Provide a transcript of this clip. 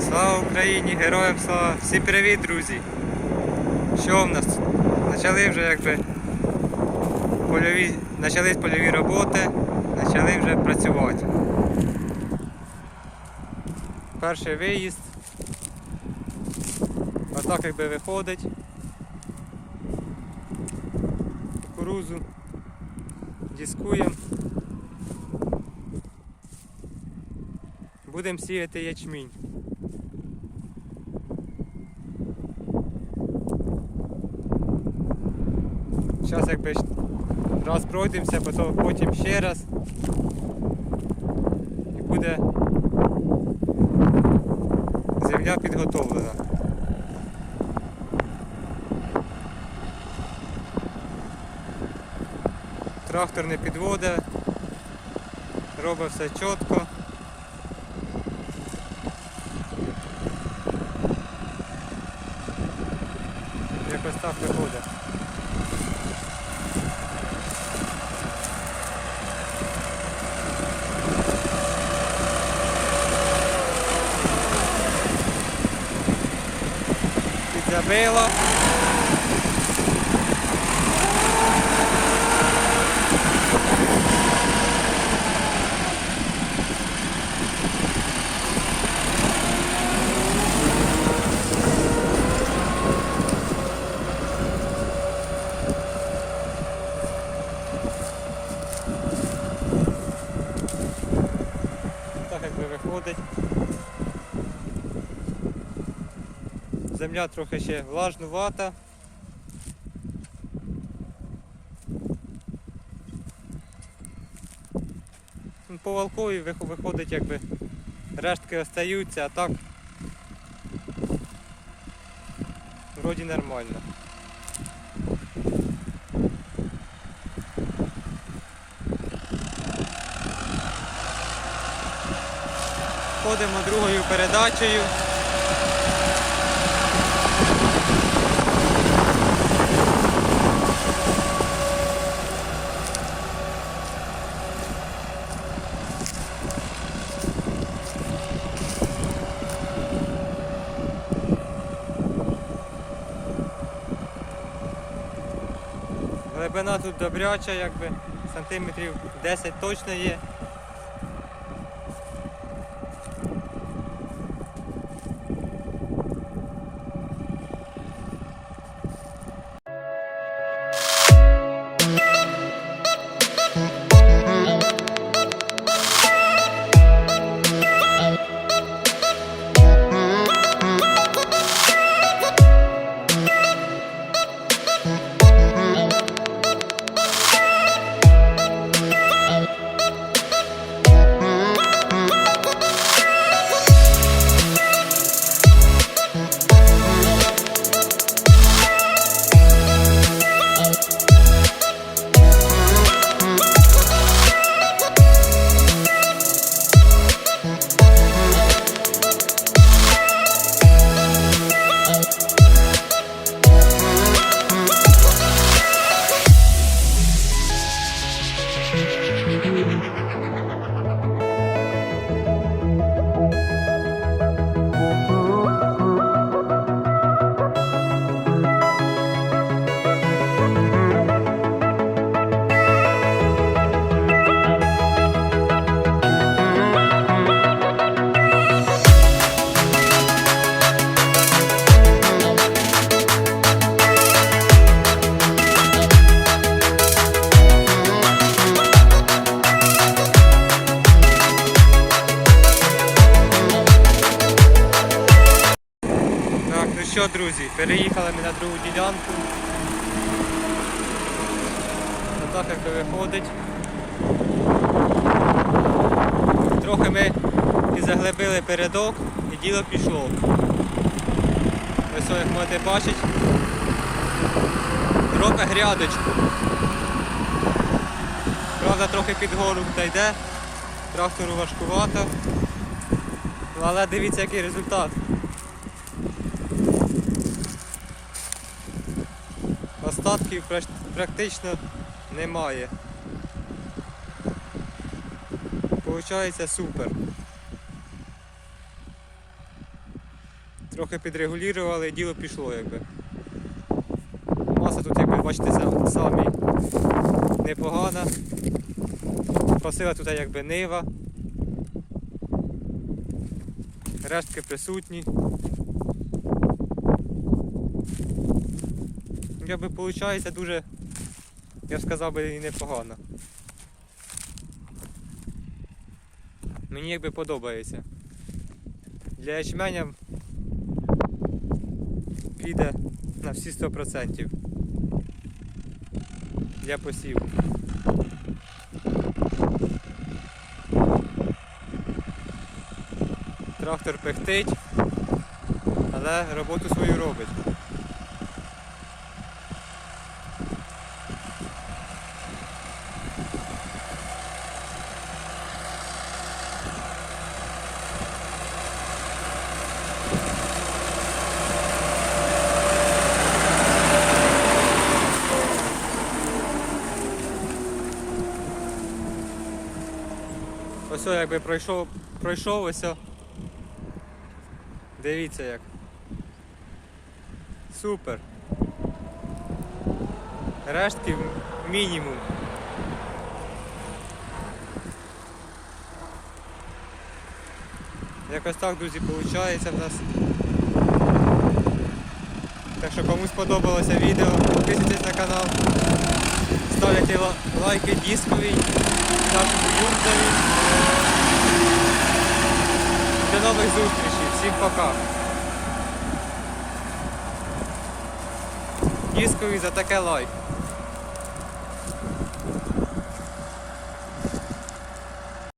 Слава Україні, героям слава! Всім привіт, друзі! Що в нас? Почали вже якби польові, почались польові роботи, почали вже працювати. Перший виїзд. Отак якби виходить. Кукурузу. Дискуємо. Будемо сіяти ячмінь. Зараз якби раз пройдемося, потім, потім ще раз. І буде земля підготовлена. Трактор не підводить, робить все чітко. Якось так виходить. Підзабило. Так якби виходить. Земля трохи ще влажнувата. Ну, По волкові вих- виходить якби рештки остаються, а так вроді нормально. Ходимо другою передачею. Глибина тут добряча, якби сантиметрів 10 точно є. Що, друзі, переїхали ми на другу ділянку. Отак якби виходить. Трохи ми і заглибили передок і діло пішло. Ось, як можете бачити, робить грядочку. Правда, трохи під гору та йде, трактору важкувато. Ну, Але дивіться який результат. Остатків практично немає. Получається супер. Трохи підрегулювали, діло пішло якби. Маса тут, як ви бачите, самі непогана. Посила тут якби нива. Рештки присутні. Якби виходить дуже, я б сказав би, і непогано. Мені якби подобається. Для ячменя піде на всі 100% для посіву. Трактор пихтить, але роботу свою робить. Ось якби пройшов, пройшов ось. Дивіться як. Супер. Рештки мінімум. Якось так, друзі, виходить в нас. Так що кому сподобалося відео, підписуйтесь на канал, ла- лайки дискові, нашому юнтові. До нових зустрічей, всім пока. Дискові за таке лайк.